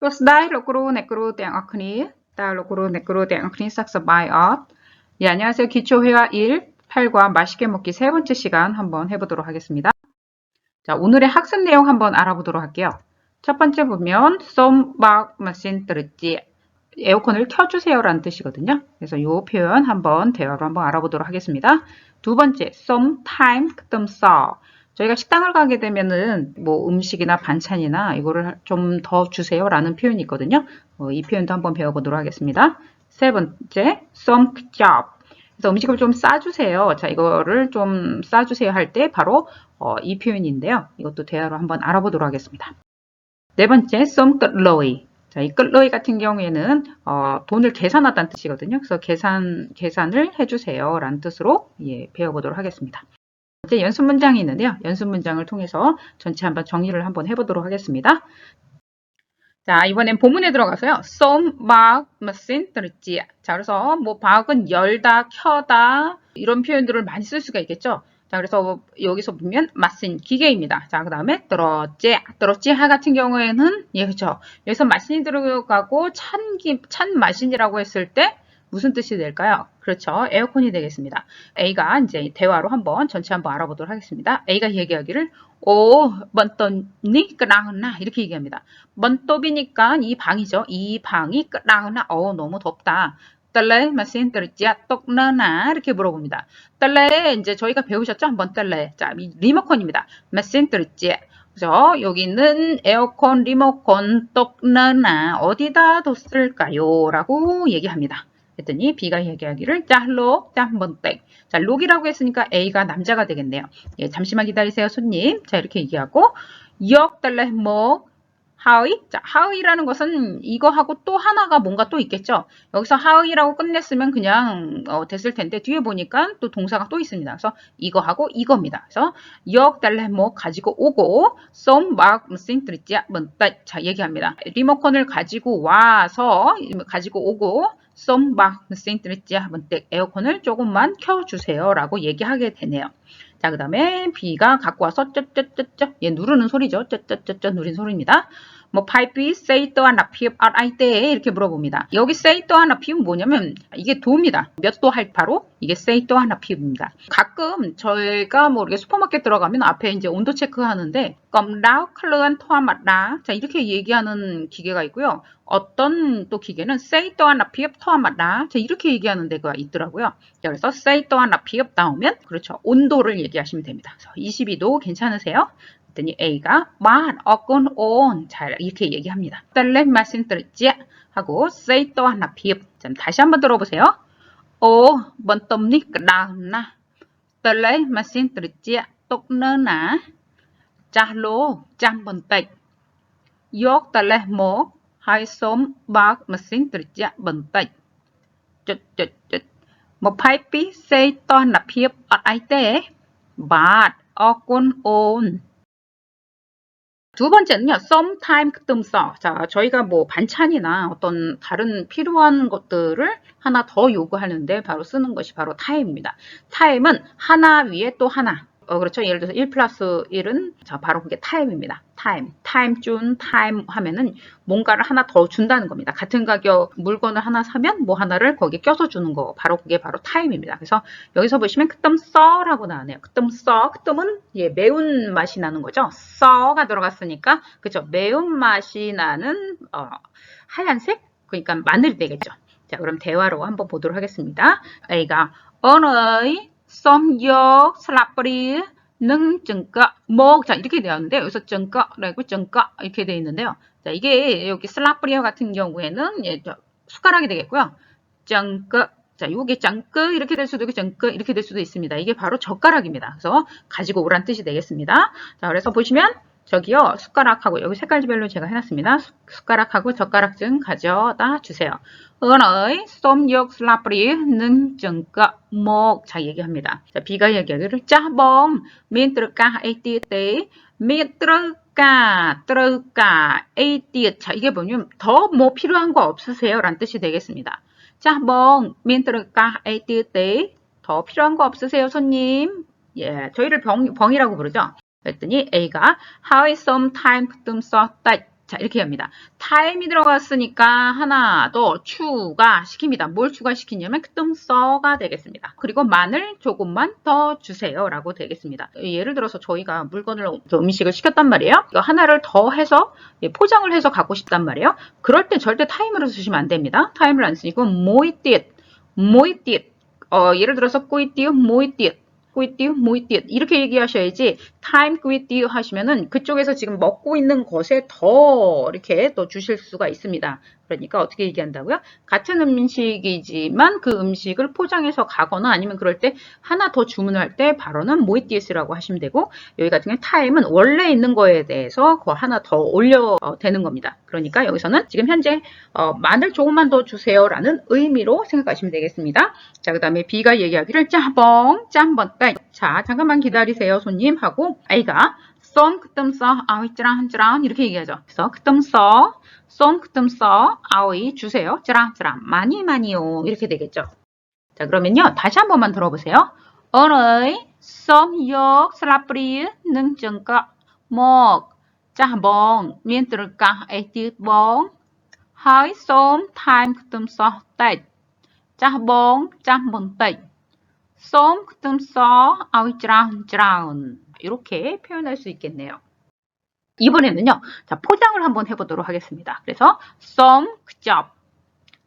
ទោះស្ដាយលោកគ្រូអ្នកគ្រូទាំងអស់គ្នាតើលោកគ្រូអ្នកគ្រូទាំងអស់គ្នា싹សប្បាយអត់ 예, 안녕하세요. 기초회화 1, 8과 맛있게 먹기 세 번째 시간 한번 해보도록 하겠습니다. 자, 오늘의 학습 내용 한번 알아보도록 할게요. 첫 번째 보면 쏨박 마신 뜨르지 에어컨을 켜주세요라는 뜻이거든요. 그래서 이 표현 한번 대화로 한번 알아보도록 하겠습니다. 두 번째 쏨타임 뜸써 저희가 식당을 가게 되면은 뭐 음식이나 반찬이나 이거를 좀 더 주세요 라는 표현이 있거든요. 어, 이 표현도 한번 배워보도록 하겠습니다. 세 번째 쏨크잡 그래서 음식을 좀 싸주세요. 자, 이거를 좀 싸주세요 할 때 바로 어, 이 표현인데요. 이것도 대화로 한번 알아보도록 하겠습니다. 네 번째, 썸끝러이. 자, 이 끝러이 같은 경우에는 어, 돈을 계산하다는 뜻이거든요. 그래서 계산 계산을 해주세요 라는 뜻으로 예, 배워보도록 하겠습니다. 이제 연습 문장이 있는데요. 연습 문장을 통해서 전체 한번 정리를 한번 해보도록 하겠습니다. 자, 이번엔 본문에 들어가서요. 쏨, 막, 머신, 들지. 자, 그래서 뭐 박은 열다, 켜다 이런 표현들을 많이 쓸 수가 있겠죠. 자, 그래서 여기서 보면 마신 기계입니다. 자, 그 다음에 들었지, 들었지 하 같은 경우에는 예, 그렇죠. 여기서 마신이 들어가고 찬, 기, 찬 마신이라고 했을 때 무슨 뜻이 될까요? 그렇죠. 에어컨이 되겠습니다. A가 이제 대화로 한번 전체 한번 알아보도록 하겠습니다. A가 얘기하기를 오, 번또니 끄라흐나 이렇게 얘기합니다. 번또비니까 이 방이죠. 이 방이 끄라흐나 어 너무 덥다. 딸레 마신 떨지야 똑너나 이렇게 물어봅니다. 딸레 이제 저희가 배우셨죠? 한번 딸레. 자, 리모컨입니다. 마신 떨지야. 그죠? 여기는 에어컨 리모컨 똑너나 어디다 뒀을까요? 라고 얘기합니다. 했더니 B가 얘기하기를 짤로 짬번땡. 자, 록이라고 했으니까 A가 남자가 되겠네요. 예, 잠시만 기다리세요, 손님. 자, 이렇게 얘기하고 역 달래 뭐 하의? 자, 하의라는 것은 이거하고 또 하나가 뭔가 또 있겠죠. 여기서 하의라고 끝냈으면 그냥 어, 됐을 텐데 뒤에 보니까 또 동사가 또 있습니다. 그래서 이거하고 이겁니다. 그래서 역 달래 뭐 가지고 오고 쏨막 무슨 뜻이야? 자, 얘기합니다. 리모컨을 가지고 와서 가지고 오고 쏨박 센트리지야 번뜩 에어컨을 조금만 켜주세요 라고 얘기하게 되네요. 자, 그 다음에 B가 갖고 와서 쩌쩌쩌쩌 얘 누르는 소리죠. 쩌쩌쩌쩌 누린 소리입니다. 뭐 파이피 세이 또한 라피업 아이때 이렇게 물어봅니다. 여기 세이 또한 라피업 뭐냐면 이게 도입니다. 몇 도 할 바로 이게 세이 또한 라피업입니다. 가끔 저희가 뭐 이렇게 슈퍼마켓 들어가면 앞에 이제 온도 체크하는데 껌라 클러한 토아맛라 자 이렇게 얘기하는 기계가 있고요. 어떤 또 기계는 세이 또한 라피업 토아맛라 자 이렇게 얘기하는 데가 있더라고요. 자, 그래서 세이 또한 라피업 나오면 그렇죠. 온도를 얘기하시면 됩니다. 22도 괜찮으세요? 그랬더니 A가 만, 어건, 온. 자, 이렇게 얘기합니다. 딸레 마신 들지 하고 say 또 하나 비읍. 다시 한번 들어보세요. 오, bọnទុំនេះក្តៅណាស់តើលេម៉ាស៊ីនត្រជាក់ទុកនៅណាចាស់លោចាំបន្តិចយកតលេសមកហើយសូមបើកម៉ាស៊ីនត្រជាក់បន្តិចចុចចុចចុច22សេតនភាពអត់អីទេបាទអរគុណអូន 두 번째는요, sometime 뜸써. 자, 저희가 뭐 반찬이나 어떤 다른 필요한 것들을 하나 더 요구하는데 바로 쓰는 것이 바로 time입니다. time은 하나 위에 또 하나. 어, 그렇죠. 예를 들어서 1 플러스 1은 자, 바로 그게 타임입니다. 타임. 타임 준 타임 하면은 뭔가를 하나 더 준다는 겁니다. 같은 가격 물건을 하나 사면 뭐 하나를 거기에 껴서 주는 거. 바로 그게 바로 타임입니다. 그래서 여기서 보시면 그뜸 써라고 나오네요. 그뜸 써. 그뜸은 예, 매운 맛이 나는 거죠. 써가 들어갔으니까 그죠. 매운 맛이 나는 어, 하얀색 그러니까 마늘이 되겠죠. 자, 그럼 대화로 한번 보도록 하겠습니다. A가 어느의 សូមយកស្លាបព្រានិងចង្កក់មក 자, 이렇게 되었는데 여기서 증거 그리고 증거 이렇게 되어 있는데요. 자, 이게 여기 슬라프리아 같은 경우에는 예, 숟가락이 되겠고요. 증거 자, 요게 짱끄 이렇게 될 수도 있고 짱끄 이렇게 될 수도 있습니다. 이게 바로 젓가락입니다. 그래서 가지고 오란 뜻이 되겠습니다. 자, 그래서 보시면 저기요 숟가락하고 여기 색깔별로 제가 해놨습니다. 숟가락하고 젓가락 좀 가져다 주세요. 은의 쏨역 슬라프리는 증거 목. 자 얘기합니다. 자 B가 얘기하기를 짜봉 민트르까 에이띠때 민트르까 트르까 에이띠 자 이게 뭐냐면 더 뭐 필요한 거 없으세요? 라는 뜻이 되겠습니다. 짜봉 민트르까 에이띠때 더 필요한 거 없으세요 손님? 예, 저희를 병, 병이라고 부르죠. 그랬더니 A가 How is some time 뜸 썼다. 자, 이렇게 합니다. time이 들어갔으니까 하나 더 추가시킵니다. 뭘 추가시키냐면 뜸써가 되겠습니다. 그리고 마늘 조금만 더 주세요. 라고 되겠습니다. 예를 들어서 저희가 물건을, 음식을 시켰단 말이에요. 이거 하나를 더 해서 예, 포장을 해서 갖고 싶단 말이에요. 그럴 때 절대 타임으로 쓰시면 안 됩니다. 타임을 안 쓰니까 모이띠, 모이띠. 어, 예를 들어서 꼬이띠, 모이띠. 꾸이띠, 모이띠 이렇게 얘기하셔야지 time 꾸이띠 하시면은 그쪽에서 지금 먹고 있는 것에 더 이렇게 또 주실 수가 있습니다. 그러니까 어떻게 얘기한다고요? 같은 음식이지만 그 음식을 포장해서 가거나 아니면 그럴 때 하나 더 주문을 할때 바로는 모이띠스라고 하시면 되고 여기 같은 경우 time은 원래 있는 거에 대해서 그 하나 더 올려 어, 되는 겁니다. 그러니까 여기서는 지금 현재 어, 마늘 조금만 더 주세요라는 의미로 생각하시면 되겠습니다. 자, 그 다음에 B가 얘기하기를 짬뽕, 짬번 따. 자, 잠깐만 기다리세요, 손님 하고 A가 쏨 그뜸 써 아위 찌랑 찌랑 이렇게 얘기하죠. 그래서 그뜸 써, 쏨 그뜸 써 아위 주세요. 찌랑 찌랑 많이 많이요 이렇게 되겠죠. 자, 그러면요 다시 한 번만 들어보세요. 어의 쏨욕 슬라프리 능증가 짜봉 miên 들을까 에티 봉 hơi 쏨 타임 그뜸 써 떼. 짜봉 짬번 떼. 쏨 그뜸 써 아위 찌랑 찌랑 이렇게 표현할 수 있겠네요. 이번에는요, 자, 포장을 한번 해보도록 하겠습니다. 그래서, 썸, 그잡,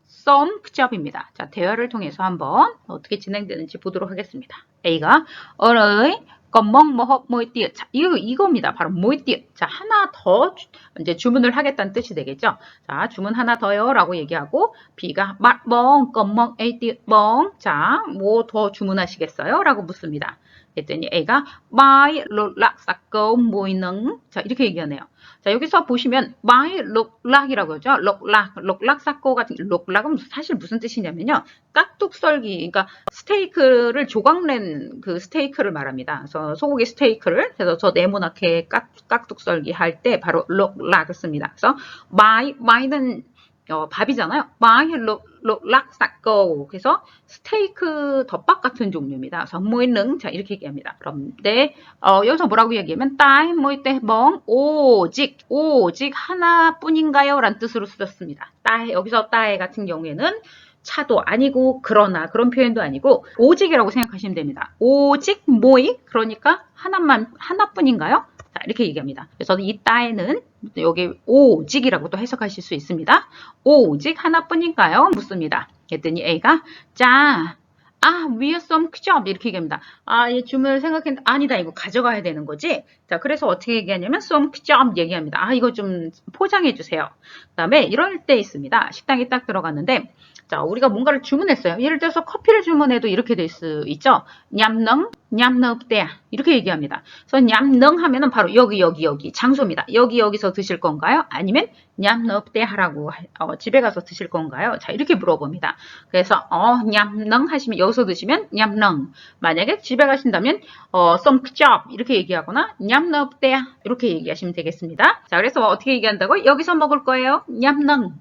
썸, 그잡입니다. 자, 대화를 통해서 한번 어떻게 진행되는지 보도록 하겠습니다. A가, 어의, 껌멍 뭐헛 뭐이띠 자 이거 이겁니다. 바로 뭐이띠. 자 하나 더 주, 이제 주문을 하겠다는 뜻이 되겠죠? 자 주문 하나 더요라고 얘기하고 B가 맛멍 껌멍 에이띠 멍자뭐 더 주문하시겠어요라고 묻습니다 그랬더니 A가 by 록락 사건 모이능 자 이렇게 얘기하네요. 자 여기서 보시면 by 록락이라고 하죠. 록락 록락 사건 같은 록락은 사실 무슨 뜻이냐면요. 깍둑썰기 그러니까 스테이크를 조각낸 그 스테이크를 말합니다. 그래서 소고기 스테이크를 그래서 저 네모나게 깍, 깍둑썰기 할 때 바로 록락을 씁니다. 그래서 by by는 어, 밥이잖아요. 마이 록 락사꺼 그래서 스테이크 덮밥 같은 종류입니다. 선모이능 자 이렇게 얘기합니다. 그런데 어, 여기서 뭐라고 얘기하면 따이 모이때 멍 오직 오직 하나뿐인가요? 라는 뜻으로 쓰였습니다. 따에 여기서 따에 같은 경우에는 차도 아니고 그러나 그런 표현도 아니고 오직이라고 생각하시면 됩니다. 오직 모이 그러니까 하나만 하나뿐인가요? 자, 이렇게 얘기합니다. 그래서 이 따에는 여기 오직이라고 또 해석하실 수 있습니다. 오직 하나뿐인가요? 묻습니다. 그랬더니 A가 자, 아, 위에 썸 크죠? 이렇게 얘기합니다. 아, 얘 주문을 생각했는데 아니다. 이거 가져가야 되는 거지. 자, 그래서 어떻게 얘기하냐면 썸 크죠? 얘기합니다. 아, 이거 좀 포장해 주세요. 그다음에 이럴 때 있습니다. 식당에 딱 들어갔는데 자, 우리가 뭔가를 주문했어요. 예를 들어서 커피를 주문해도 이렇게 될 수 있죠. 냠능, 냠너때 이렇게 얘기합니다. 그래서 냠능 하면은 바로 여기 여기 여기 장소입니다. 여기 여기서 드실 건가요? 아니면 냠너때 하라고 어, 집에 가서 드실 건가요? 자, 이렇게 물어봅니다. 그래서 어, 냠능 하시면 여기서 드시면 냠능. 만약에 집에 가신다면 어, job 이렇게 얘기하거나 냠너때 이렇게 얘기하시면 되겠습니다. 자, 그래서 어떻게 얘기한다고? 여기서 먹을 거예요. 냠능.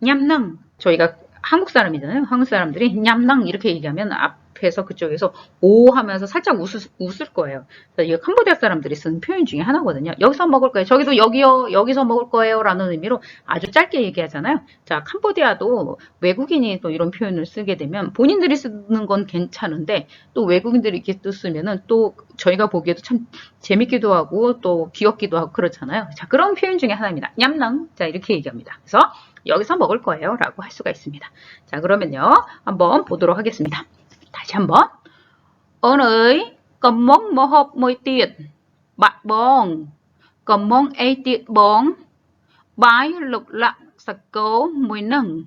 냠능. 저희가 한국 사람이잖아요. 한국 사람들이 냠낭 이렇게 얘기하면 앞 에서 그쪽에서 오 하면서 살짝 웃을, 웃을 거예요. 이게 캄보디아 사람들이 쓰는 표현 중에 하나거든요. 여기서 먹을 거예요. 저기도 여기요, 여기서 먹을 거예요. 라는 의미로 아주 짧게 얘기하잖아요. 자, 캄보디아도 외국인이 또 이런 표현을 쓰게 되면 본인들이 쓰는 건 괜찮은데 또 외국인들이 이렇게 또 쓰면은 또 저희가 보기에도 참 재밌기도 하고 또 귀엽기도 하고 그렇잖아요. 자, 그런 표현 중에 하나입니다. 냠낭. 자, 이렇게 얘기합니다. 그래서 여기서 먹을 거예요. 라고 할 수가 있습니다. 자, 그러면요. 한번 보도록 하겠습니다. 다시 한번. 오늘 검몽 tiệt bóng bái lục lặng sạc cố mùi nâng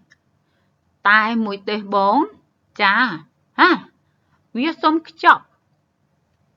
tai mùi tê bóng 자, 아, 위에 썸 크죠?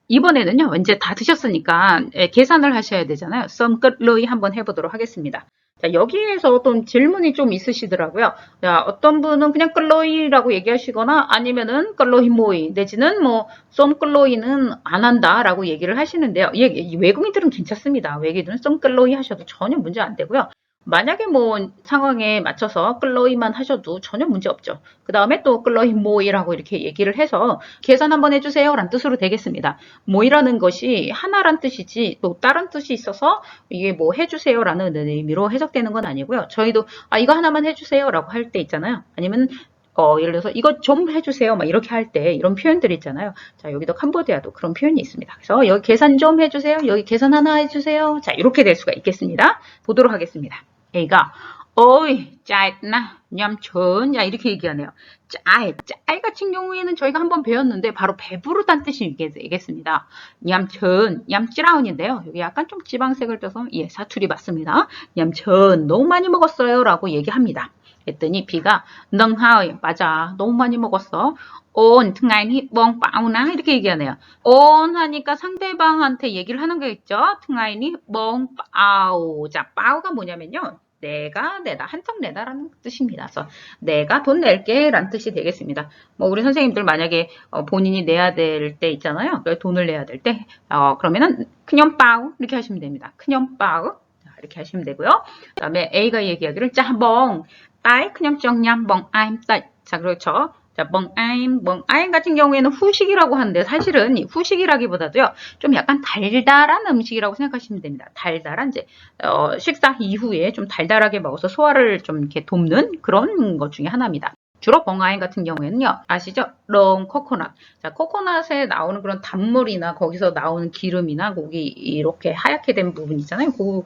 이번에는요, 이제 다 드셨으니까 예, 계산을 하셔야 되잖아요. 썸 끝로이 한번 해보도록 하겠습니다. 자, 여기에서 어떤 질문이 좀 있으시더라고요. 자, 어떤 분은 그냥 끌로이라고 얘기하시거나 아니면은 끌로이 모이 내지는 뭐쏨 끌로이는 안 한다라고 얘기를 하시는데요. 예, 외국인들은 괜찮습니다. 외국인들은 쏨 끌로이 하셔도 전혀 문제 안 되고요. 만약에 뭐 상황에 맞춰서 끌러이만 하셔도 전혀 문제 없죠. 그 다음에 또 끌러이 모이라고 이렇게 얘기를 해서 계산 한번 해주세요 라는 뜻으로 되겠습니다. 모이라는 것이 하나란 뜻이지 또 다른 뜻이 있어서 이게 뭐 해주세요 라는 의미로 해석되는 건 아니고요. 저희도 아 이거 하나만 해주세요 라고 할 때 있잖아요. 아니면 어, 예를 들어서 이거 좀 해주세요. 막 이렇게 할 때 이런 표현들이 있잖아요. 자, 여기도 캄보디아도 그런 표현이 있습니다. 그래서 여기 계산 좀 해주세요. 여기 계산 하나 해주세요. 자, 이렇게 될 수가 있겠습니다. 보도록 하겠습니다. A가 어이 짜나 냠천 야 이렇게 얘기하네요. 짜이 짜이 같은 경우에는 저희가 한번 배웠는데 바로 배부르다는 뜻이 되겠습니다. 냠천 냠찌라운인데요. 여기 약간 좀 지방색을 떼서 예 사투리 맞습니다. 냠천 너무 많이 먹었어요 라고 얘기합니다. 했더니 B가 능하이 맞아. 너무 많이 먹었어. 온 등하이니 멍빠우나? 이렇게 얘기하네요. 온 하니까 상대방한테 얘기를 하는 거겠죠? 등하이니 멍빠우 자 빠우가 뭐냐면요 내가 내다 한턱 내다라는 뜻입니다. 그래서 내가 돈 낼게 라는 뜻이 되겠습니다. 뭐 우리 선생님들 만약에 어, 본인이 내야 될 때 있잖아요. 돈을 내야 될 때? 어, 그러면은 큰년 빠우 이렇게 하시면 됩니다. 큰년 빠우 이렇게 하시면 되고요. 그 다음에 A가 얘기하기를 짜봉 따이 그냥 정냠 뻥아임 따이 자 그렇죠. 자, 뻥아임, 뻥아임 같은 경우에는 후식이라고 하는데 사실은 이 후식이라기보다도요. 좀 약간 달달한 음식이라고 생각하시면 됩니다. 달달한 이제 어, 식사 이후에 좀 달달하게 먹어서 소화를 좀 이렇게 돕는 그런 것 중에 하나입니다. 주로 벙아인 같은 경우에는요. 아시죠? 롱 코코넛. 자, 코코넛에 나오는 그런 단물이나 거기서 나오는 기름이나 고기 이렇게 하얗게 된 부분 있잖아요. 그,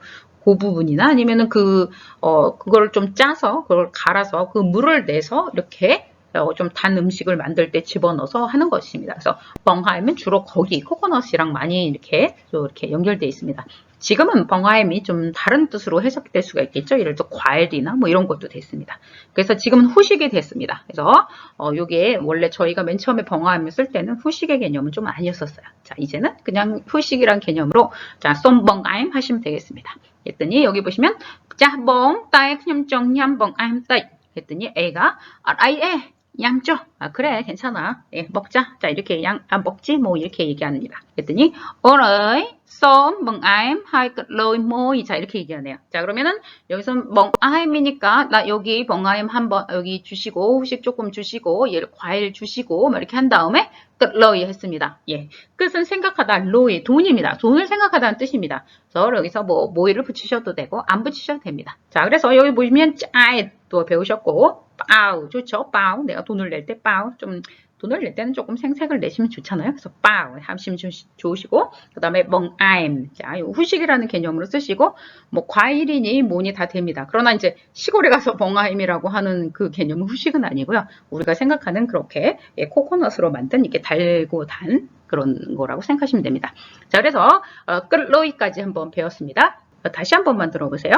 그 부분이나 아니면은 그, 어, 그걸 좀 짜서, 그걸 갈아서 그 물을 내서 이렇게 어, 좀 단 음식을 만들 때 집어넣어서 하는 것입니다. 그래서 벙하임은 주로 거기 코코넛이랑 많이 이렇게 또 이렇게 연결되어 있습니다. 지금은 벙하임이 좀 다른 뜻으로 해석될 수가 있겠죠. 예를 들어 과일이나 뭐 이런 것도 됐습니다. 그래서 지금은 후식이 됐습니다. 그래서 어, 이게 원래 저희가 맨 처음에 벙하임을 쓸 때는 후식의 개념은 좀 아니었었어요. 자 이제는 그냥 후식이란 개념으로 자 쏨벙하임 하시면 되겠습니다. 했더니 여기 보시면 짜봉 따에 그냥 정냠벙 아임 따 했더니 A가 아예 양죠. 아, 그래, 괜찮아. 예, 먹자. 자, 이렇게 양, 아, 먹지? 뭐, 이렇게 얘기합니다. 그랬더니, 오늘, 쏨, 멍아임, 하이, 로이, 모이. 자, 이렇게 얘기하네요. 자, 그러면은, 여기서 멍아임이니까, 나 여기 멍아임 한 번, 여기 주시고, 후식 조금 주시고, 얘를 과일 주시고, 뭐 이렇게 한 다음에, 끝 로이 했습니다. 예. 끝은 생각하다, 로이, 돈입니다. 돈을 생각하다는 뜻입니다. 그래서 여기서 뭐, 모이를 붙이셔도 되고, 안 붙이셔도 됩니다. 자, 그래서 여기 보시면, 짜이 또 배우셨고, 빠우 좋죠. 빠우 내가 돈을 낼 때 빠우 좀 돈을 낼 때는 조금 생색을 내시면 좋잖아요. 그래서 빠우 하시면 좋으시고 그 다음에 멍아임 자 후식이라는 개념으로 쓰시고 뭐 과일이니 뭐니 다 됩니다. 그러나 이제 시골에 가서 멍아임이라고 하는 그 개념은 후식은 아니고요. 우리가 생각하는 그렇게 예, 코코넛으로 만든 이렇게 달고 단 그런 거라고 생각하시면 됩니다. 자 그래서 어, 끌로이까지 한번 배웠습니다. 어, 다시 한번만 들어보세요.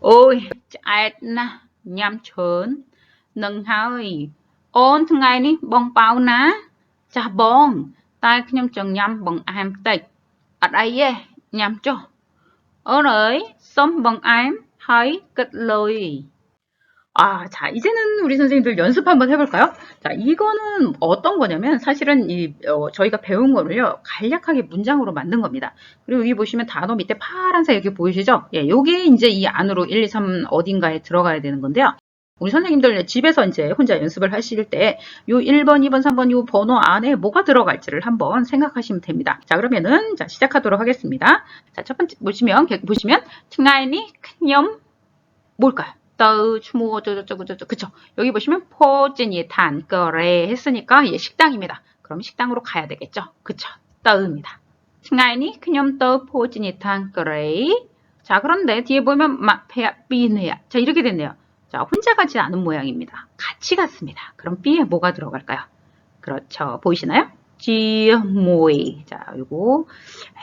오이 짜나 냠천 នឹងហើយអូនថ្ងៃនេះបងប៉ៅណាចាស់បងតែខ្ញុំចង់ញ៉ាំបង្អែមតិចអត់អីទេញ៉ាំចុះអូនអើយសុំបង្អែមហើយគិតលុយ 아, 자, 이제는 우리 선생님들 연습 한번 해볼까요? 자, 이거는 어떤 거냐면 사실은 이, 어, 저희가 배운 거를요, 간략하게 문장으로 만든 겁니다. 그리고 여기 보시면 단어 밑에 파란색 이렇게 보이시죠? 예, 요게 이제 이 안으로 1, 2, 3 어딘가에 들어가야 되는 건데요. 우리 선생님들 집에서 이제 혼자 연습을 하실 때요 1번, 2번, 3번 요 번호 안에 뭐가 들어갈지를 한번 생각하시면 됩니다. 자, 그러면은 자, 시작하도록 하겠습니다. 자, 첫 번째 보시면 보시면 층아이니 큰염 뭘까요? 떠 추모 저저저 저 저 그쵸? 여기 보시면 포진이 단 거래 했으니까 예, 식당입니다. 그럼 식당으로 가야 되겠죠? 그쵸? 떠입니다. 층아이니 큰염 떠 포진이 단 거래 자, 그런데 뒤에 보면 마페야 삐네야 자, 이렇게 됐네요. 자, 혼자 가지 않은 모양입니다. 같이 갔습니다. 그럼 B에 뭐가 들어갈까요? 그렇죠. 보이시나요? 지모이. 자, 요거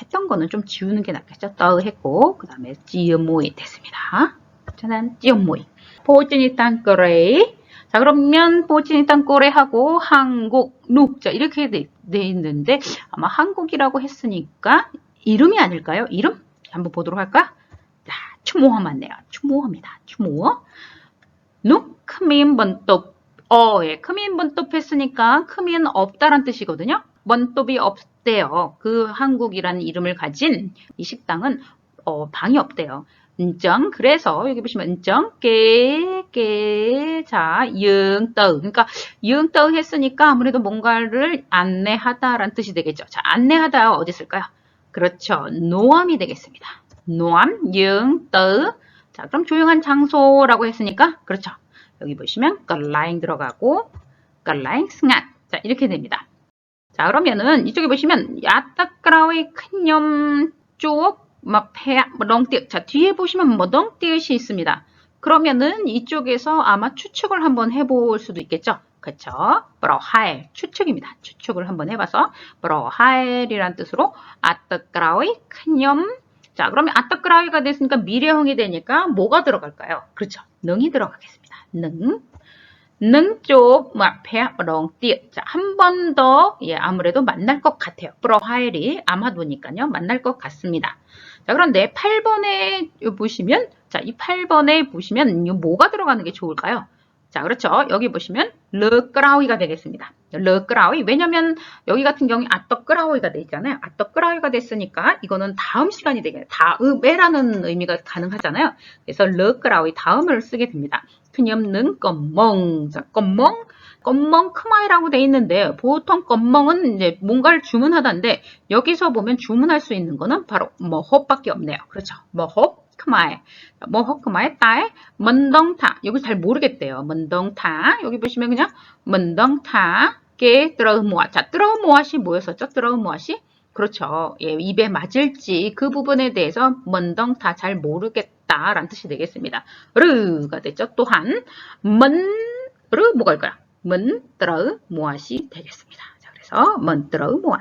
했던 거는 좀 지우는 게 낫겠죠? 떠 했고, 그 다음에 지모이 됐습니다. 저는 지모이. 보진이 땅거래. 자, 그러면 보진이 땅거래 하고 한국, 룩. 자, 이렇게 돼, 돼 있는데 아마 한국이라고 했으니까 이름이 아닐까요? 이름? 한번 보도록 할까요? 자, 추모어 맞네요. 추모어입니다. 추모어. 눅 크민 번톱 어, 예. 크민 번톱 했으니까 크민 없다란 뜻이거든요. 번톱이 없대요. 그 한국이라는 이름을 가진 이 식당은 어, 방이 없대요. 인정. 그래서 여기 보시면 인정. 깨, 깨, 자, 영떠. 그러니까 영떠 했으니까 아무래도 뭔가를 안내하다라는 뜻이 되겠죠. 자, 안내하다 어디 쓸까요? 그렇죠. 노암이 되겠습니다. 노암, 영떠. 자, 그럼 조용한 장소라고 했으니까 그렇죠. 여기 보시면 걸라잉 들어가고 걸라잉 승한. 자, 이렇게 됩니다. 자, 그러면은 이쪽에 보시면 야따까라의 큰염 쪽막 폐, 렁띠. 자, 뒤에 보시면 머덩띠릇이 있습니다. 그러면은 이쪽에서 아마 추측을 한번 해볼 수도 있겠죠. 그쵸? 브로하엘. 추측입니다. 추측을 한번 해봐서 브로하엘이란 뜻으로 아따까라의 큰염 자, 그러면 아따까라이가 됐으니까 미래형이 되니까 뭐가 들어갈까요? 그렇죠. 능이 들어가겠습니다. 능. 능 쪽, 뭐, 배, 렁띠. 자, 한 번 더, 예, 아무래도 만날 것 같아요. 브로하엘이 아마도니까요. 만날 것 같습니다. 자, 그런데 8번에 보시면, 자, 이 8번에 보시면, 이 뭐가 들어가는 게 좋을까요? 자, 그렇죠. 여기 보시면, 르끄라위가 되겠습니다. 르끄라위. 왜냐면, 여기 같은 경우에 아떡끄라위가 돼 있잖아요. 아떡끄라위가 됐으니까, 이거는 다음 시간이 되겠네요. 다음에라는 의미가 가능하잖아요. 그래서 르끄라위 다음을 쓰게 됩니다. 그념는 껌멍. 자, 껌멍. 껌멍 크마이라고 돼 있는데 보통 껌멍은 이제 뭔가를 주문하다인데 여기서 보면 주문할 수 있는 거는 바로 머홉밖에 없네요. 그렇죠. 머홉 크마이. 머홉 크마이 따에 먼덩타. 여기 잘 모르겠대요. 먼덩타. 여기 보시면 그냥 먼덩타 게 뜨러모아. 자, 뜨러모아시 뭐였었죠? 뜨러모아시? 그렇죠. 예, 입에 맞을지 그 부분에 대해서 먼덩 다잘 모르겠다라는 뜻이 되겠습니다. 르가 됐죠. 또한 먼르 뭐가 일까요? 먼뜨러 모아시 되겠습니다. 자, 그래서 먼뜨러 모아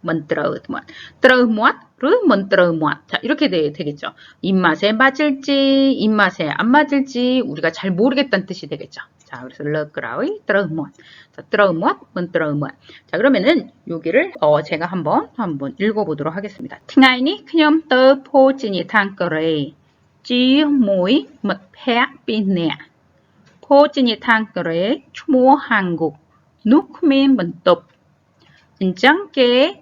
먼뜨러 모아 뜨러 모아 르 먼뜨러 자 이렇게 되, 되겠죠. 입맛에 맞을지 입맛에 안 맞을지 우리가 잘 모르겠다는 뜻이 되겠죠. 자, 그래서 러그라의 뜨러무엇. 자, 뜨러무엇, 뭔뜨러무엇. 자, 그러면은 여기를 어, 제가 한번 한번 읽어 보도록 하겠습니다. 팅아이니 그념 떠 포진이 탄거레 지 모이 mất 빈 nè. 포진이 탄거레 추모 한국 누크민 번톱. 인정 kế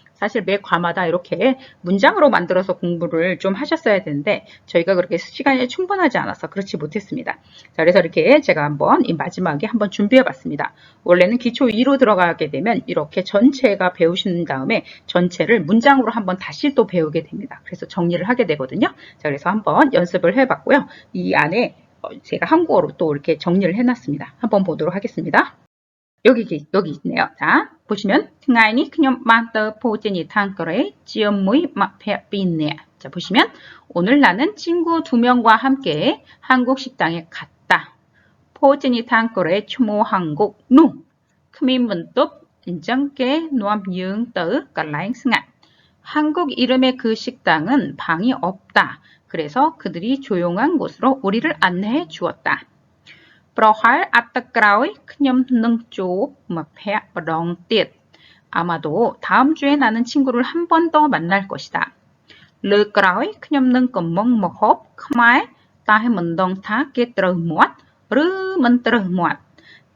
사실 매 과마다 이렇게 문장으로 만들어서 공부를 좀 하셨어야 되는데 저희가 그렇게 시간이 충분하지 않아서 그렇지 못했습니다. 자, 그래서 이렇게 제가 한번 이 마지막에 한번 준비해 봤습니다. 원래는 기초 2로 들어가게 되면 이렇게 전체가 배우신 다음에 전체를 문장으로 한번 다시 또 배우게 됩니다. 그래서 정리를 하게 되거든요. 자, 그래서 한번 연습을 해 봤고요. 이 안에 어, 제가 한국어로 또 이렇게 정리를 해놨습니다. 한번 보도록 하겠습니다. 여기 여기 있네요. 자 보시면ថ្ងៃនេះ ខ្ញុំបានទៅភោជនីយដ្ឋានកូរ៉េជាមួយមិត្តភក្តិពីរនាក់. 자 보시면 오늘 나는 친구 두 명과 함께 한국 식당에 갔다. 포진이탄 거래 추모 한국 누 크민문톱 인정께 노암 유응 떠 깔라잉 승한 한국 이름의 그 식당은 방이 없다. 그래서 그들이 조용한 곳으로 우리를 안내해 주었다. ប្រហែលអត្តក្រោយខ្ញុំនឹងជួបមិត្តភក្តិម្ដងទៀត 아마도 다음 주에 나는 친구를 한 번 더 만날 것이다. លើកក្រោយខ្ញុំនឹងកំងម្ហូបខ្មែរតែមិនដឹងថាគេត្រូវមាត់ឬមិនត្រូវមាត់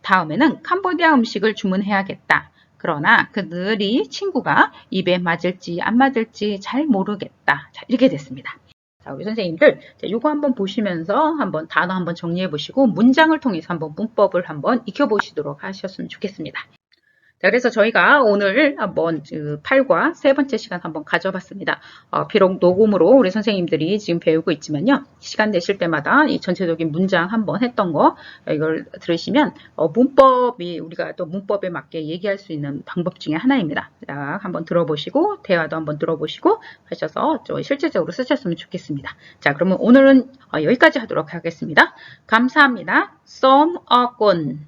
다음에는 캄보디아 음식을 주문해야겠다. 그러나 그들이 친구가 입에 맞을지 안 맞을지 잘 모르겠다. 자, 이렇게 됐습니다. 자, 우리 선생님들, 자, 요거 한번 보시면서 한번 단어 한번 정리해 보시고 문장을 통해서 한번 문법을 한번 익혀 보시도록 하셨으면 좋겠습니다. 자, 그래서 저희가 오늘 한번 그 8과 세 번째 시간 한번 가져봤습니다. 어, 비록 녹음으로 우리 선생님들이 지금 배우고 있지만요. 시간 내실 때마다 이 전체적인 문장 한번 했던 거 이걸 들으시면 어, 문법이 우리가 또 문법에 맞게 얘기할 수 있는 방법 중에 하나입니다. 자, 한번 들어보시고 대화도 한번 들어보시고 하셔서 좀 실질적으로 쓰셨으면 좋겠습니다. 자, 그러면 오늘은 어, 여기까지 하도록 하겠습니다. 감사합니다. 썸 어곤